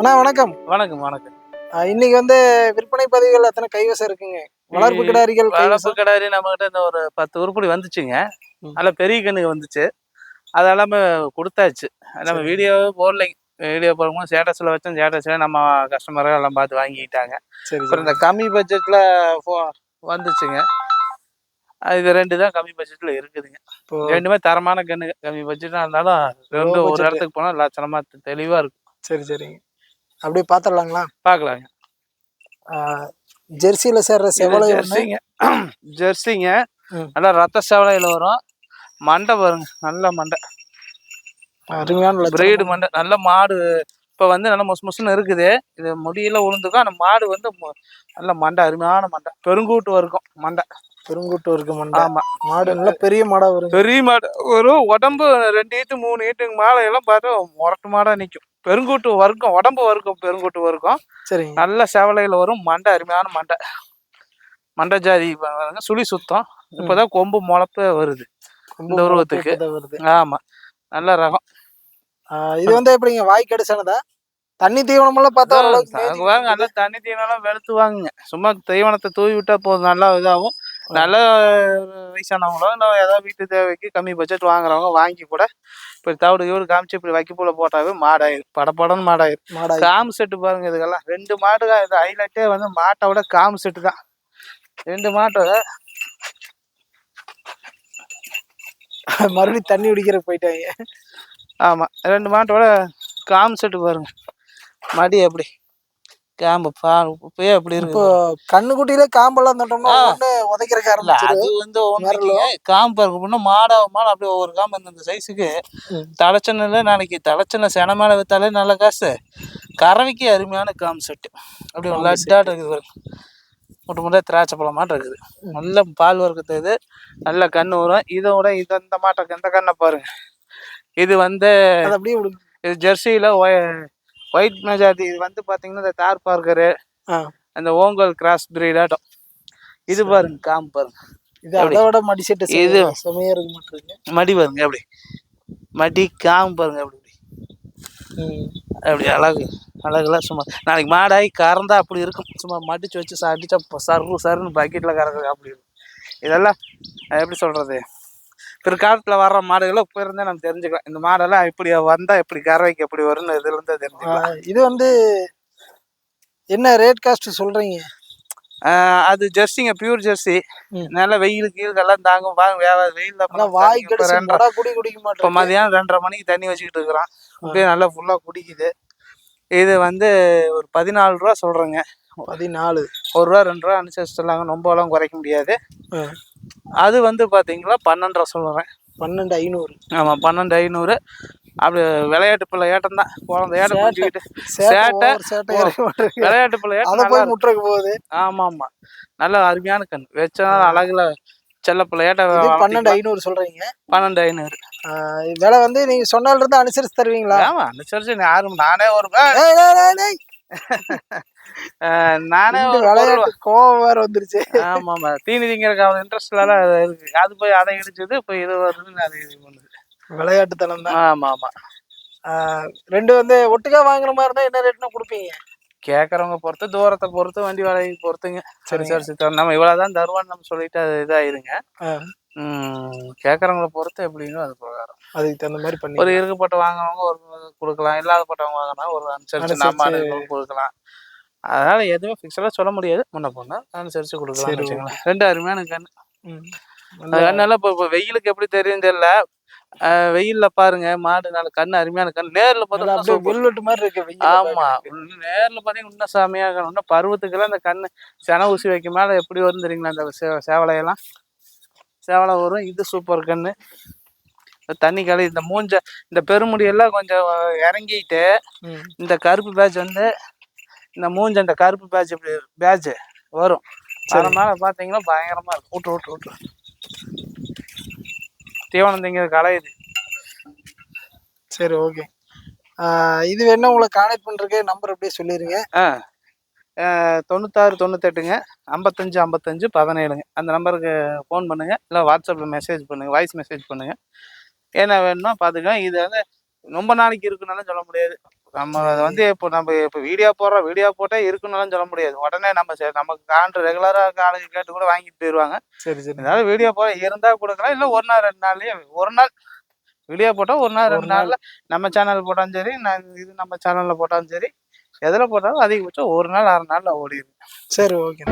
அண்ணா வணக்கம். வணக்கம் வணக்கம். இன்னைக்கு வந்து விற்பனை பதிவுகள் எத்தனை கைவசம் இருக்குங்க. வளர்ப்பு கிடாரிகள் வளர்ப்பு கிடாரி நம்ம கிட்ட இந்த ஒரு பத்து உருப்படி வந்துச்சுங்க. நல்ல பெரிய கண்ணுக்கு வந்துச்சு. அது எல்லாமே கொடுத்தாச்சு. நம்ம. வீடியோவே போடலைங்க. வீடியோ போடும்போது ஸ்டேட்டஸில் வச்சோம். ஸ்டேட்டஸில் நம்ம கஸ்டமர்கள் எல்லாம் பார்த்து வாங்கிக்கிட்டாங்க அப்புறம் இந்த கம்மி பட்ஜெட்டில் வந்துச்சுங்க. அது இது ரெண்டு தான் கம்மி பட்ஜெட்டில் இருக்குதுங்க. ரெண்டுமே தரமான கண்ணு கம்மி பட்ஜெட்டாக இருந்தாலும் ரெண்டு ஒரு. இடத்துக்கு போனால் லட்சணமாக தெளிவாக இருக்கும். சரி சரிங்க. அப்படியே பார்த்துடலாங்களா பார்க்கலாங்க ஜெர்சியில சேர்ற செவலை ஜெர்சிங்க. ஜெர்சிங்க. நல்லா ரத்த செவலையில் வரும். மண்டை பாருங்க நல்ல மண்டை. அருமையான. பிரீடு மண்டை. நல்ல மாடு இப்போ வந்து நல்ல முசு முசுன்னு இருக்குது. இது முடியல உளுந்துக்கும். அந்த மாடு வந்து நல்ல மண்டை அருமையான மண்டை. பெருங்கூட்டு வரைக்கும் மண்டை. பெருங்கூட்டு இருக்கு மண்டை. ஆமா. மாடு நல்ல பெரிய மாடா வருங்க பெரிய மாடு. ஒரு உடம்பு ரெண்டு ஈட்டு மூணு ஈட்டுங்க. மாலை எல்லாம் பார்த்தா முரட்டு மாடா நிற்கும் பெருங்கூட்டு வறுக்கும் உடம்பு வறுக்கும் பெருங்கூட்டு வறுக்கும் சரிங்க. நல்ல செவலையில் வரும். மண்டை அருமையான மண்டை. மண்டை ஜாதி பாருங்க, சுழி சுத்தம். இப்போதான் கொம்பு முளப்பே வருது. இந்த உருவத்துக்கு. ஆமா. நல்ல ரகம். இது வந்து எப்படிங்க வாய் கடிச்சானதா தண்ணி தீவனம் எல்லாம் பார்த்தா நல்லா தண்ணி தீவனம் வெளுத்து வாங்குங்க. சும்மா தீவனத்தை தூவி விட்டா போதும். நல்லா இதாகும் நல்ல வயசானவங்களோ இல்லை ஏதாவது வீட்டு தேவைக்கு கம்மி பட்ஜெட் வாங்குறவங்க வாங்கி கூட இப்படி தவிடு கீடு காமிச்சு இப்படி வைக்கப்புல போட்டாவே மாடாயிரும் படப்படன்னு மாடாயிரும் மாடா காம்பு செட்டு பாருங்க இதுக்கெல்லாம். ரெண்டு மாடு இது ஹைலைட்டே வந்து மாட்டை விட காம்பு செட்டு தான். ரெண்டு மாட்டை மறுபடியும் தண்ணி குடிக்கிற போயிட்டாங்க. ஆமா ரெண்டு மாட்டோட காம்பு செட்டு பாருங்க. மடி எப்படி காம்பு பா இப்பயே இப்போ இருக்கு கண்ணுக்குட்டியிலே காம்பெல்லாம் தட்டோம்னா. ஒண்ணு உதைக்கிறக்க இல்ல அது வந்து விரலோ? ஒன்று காம்பு பாருங்க அப்படின்னா மாடாக மாடு அப்படியே ஒவ்வொரு காம்பு இந்த சைஸுக்கு. தலைச்சனில் நாளைக்கு தலைச்சனை சென மேலே வித்தாலே நல்ல காசு. கறவைக்கு அருமையான காம்பு செட்டு. அப்படியே காம்பு லட்டாட்டு இருக்குது பாருங்க. முட்டை முட்டை திராட்சை பழம் மாட்டம் இருக்குது. நல்ல பால் வர்க்கத்து இது. நல்ல கண்ணு வரும். இதை விட இது அந்த மாட்டை இந்த கண்ணை பாருங்க. இது வந்து அது அப்படியே விடு- இது ஜெர்சியில் ஒயிட் மெஜாரிட்டி இது வந்து பார்த்தீங்கன்னா இந்த தார் பார்க்கரு. அந்த ஓங்கல் கிராஸ் பிரீடாட்டம் இது பாருங்க காம்பு பாருங்க. இது அதை விட மடி செட்டு இது- செமையா இருக்க மாட்டிருக்கு மடி பாருங்க அப்படி மடி காம்பு பாருங்க அப்படி அப்படி அழகு. அழகுலாம் சும்மா நாளைக்கு மாடாகி கறந்தா அப்படி இருக்கும். சும்மா மடிச்சு வச்சு அடிச்சா சர்ரு சருன்னு பக்கெட்டில் கறக்குது அப்படி இருக்கும். இதெல்லாம் எப்படி சொல்கிறது பிற்காலத்தில் வர்ற மாடுகளை இப்போ இருந்தே நம்ம தெரிஞ்சுக்கலாம். இந்த மாடெல்லாம் இப்படி வந்தால் எப்படி கறவைக்கு எப்படி வரும்னு இதுலேருந்து தெரிஞ்சுக்கலாம். இது வந்து என்ன ரேட் காஸ்ட் சொல்றீங்க? ஆஹ் அது ஜெர்சிங்க பியூர் ஜெர்சி. நல்ல வெயில் கீழ்கெல்லாம் தாங்கும். பாருங்க வே- வெயில்ல ஆனா வாய் குடி குடிக்க இப்போ மாட்டேன் மதியானம் ரெண்டரை மணிக்கு தண்ணி வச்சுக்கிட்டு இருக்கிறான். அப்படியே நல்லா ஃபுல்லாக குடிக்குது. இது வந்து ஒரு பதினாலு ரூபா சொல்கிறேங்க பதினாலு. ஒரு ரூபா ரெண்டு ரூபா அனுசரிச்சுலாங்க ரொம்பலாம் குறைக்க முடியாது. அது வந்து பார்த்தீங்களா பன்னெண்டு ரூபா சொல்கிறேன் பன்னெண்டு ஐநூறு. ஆமாம் பன்னெண்டு ஐநூறு. அப்படி விளையாட்டு பிள்ளை ஏட்டம் தான். குழந்தையாட்ட சேட்டை. முடிச்சுக்கிட்டு சேட்டை சேட்டை. விளையாட்டு பிள்ளை ஏட்டம் போய் முட்டுறக்கு போகுது. ஆமாம் ஆமாம் நல்ல அருமையான கண். வச்சா அழகுல செல்ல பிள்ளையாட்ட இது பன்னெண்டு. ஐநூறு சொல்றீங்க. பன்னெண்டு ஐநூறு. விலை வந்து நீங்க சொன்னால இருந்து அனுசரிச்சு தருவீங்களா? ஆமா அனுசரிச்சு. யாரும் நானே ஒரு நானே கோவம் வேற வந்துருச்சு. ஆமா ஆமா. தீனி திங்கிறதுக்கு அவன் இன்ட்ரெஸ்ட்லாம் இருக்கு. அது போய் அதை இடிச்சது இப்போ இது வருதுன்னு அது இது பண்ணுது விளையாட்டுத்தனம் தான். ஆமா ஆமா. ரெண்டு வந்து ஒட்டுக்கா வாங்குற மாதிரி இருந்தா என்ன ரேட்னா கொடுப்பீங்க? கேட்கறவங்க பொறுத்து தூரத்தை பொறுத்து வண்டி வாடகை பொறுத்துங்க. சரி சரி சரி. நம்ம இவ்வளவுதான் தருவான்னு நம்ம சொல்லிட்டு அது இதாயிருங்க. கேட்கறவங்கள பொறுத்து எப்படின்னு அது பிரகாரம். அதுக்கு தகுந்த மாதிரி பண்ணி ஒரு இருக்கப்பட்ட வாங்குறவங்க ஒரு கொடுக்கலாம் இல்லாதப்பட்டவங்க வாங்கினா ஒரு அனுசரிச்சு நம்ம. அனுசரிச்சு கொடுக்கலாம். அதனால எதுவும் ஃபிக்ஸடாக சொல்ல முடியாது. முன்ன பொண்ணு அனுசரிச்சு சரி, கொடுக்கலாம் வச்சுக்கலாம் ரெண்டு அருமையான கண். ம். அந்த கண்ணெல்லாம் இப்போ இப்போ வெயிலுக்கு எப்படி தெரியும் தெரியல. வெயில்ல பாருங்க. மாடு நல்ல கண்ணு அருமையான கண் நேர்ல பார்த்தா. வெல்வெட்டு மாதிரி இருக்கு ஆமா. நேர்ல பாத்தீங்கன்னா இன்னும் செமையா இருக்கணும் இன்னும் பருவத்துக்கெல்லாம் அந்த கண்ணு சென ஊசி வைக்க மேல எப்படி வரும் தெரியுங்களா? அந்த சே- சேவலையெல்லாம்? சேவலை வரும். இது சூப்பர் கண்ணு. தண்ணி கலை இந்த மூஞ்ச இந்த பெருமுடி எல்லாம் கொஞ்சம் இறங்கிட்டு. இந்த கருப்பு பேட்ச் வந்து இந்த மூஞ்ச இந்த கருப்பு பேட்ச் இப்படி பேட்ச் வரும். சரி. அதனால பாத்தீங்கன்னா பயங்கரமா இருக்கும். விட்டு விட்டு விட்டு தீவனம் திங்க கலையுது சரி ஓகே இது வேணா உங்களை கான்டாக்ட் பண்றதுக்கு நம்பர் அப்படியே சொல்லிருங்க. ஆ. தொண்ணூத்தாறு தொண்ணூத்தெட்டுங்க. ஐம்பத்தஞ்சு ஐம்பத்தஞ்சு பதினேழுங்க. அந்த நம்பருக்கு ஃபோன் பண்ணுங்க. இல்லை வாட்ஸ்அப்பில் மெசேஜ் பண்ணுங்க. வாய்ஸ் மெசேஜ் பண்ணுங்க. என்ன வேணுமோ பார்த்துக்கலாம். இது வந்து ரொம்ப நாளைக்கு இருக்குனாலும் சொல்ல முடியாது. நம்ம அதை வந்து இப்போ நம்ம இப்போ வீடியோ போடுறோம் வீடியோ போட்டே இருக்குன்னு சொல்ல முடியாது. உடனே நம்ம சரி, நமக்கு காண்டு ரெகுலராக ஆளுங்க கேட்டு கூட வாங்கிட்டு போயிடுவாங்க சரி சரி. அதனால வீடியோ போட இருந்தா கொடுக்கலாம் இல்லை ஒரு நாள் ரெண்டு நாள்லயே ஒரு நாள் வீடியோ போட்டால் ஒரு நாள் ரெண்டு நாள்ல நம்ம சேனல் போட்டாலும் சரி நான் இது நம்ம சேனல்ல போட்டாலும் சரி எதில் போட்டாலும் அதிகபட்சம் ஒரு நாள் அரை நாள்ல ஓடிடும் சரி ஓகே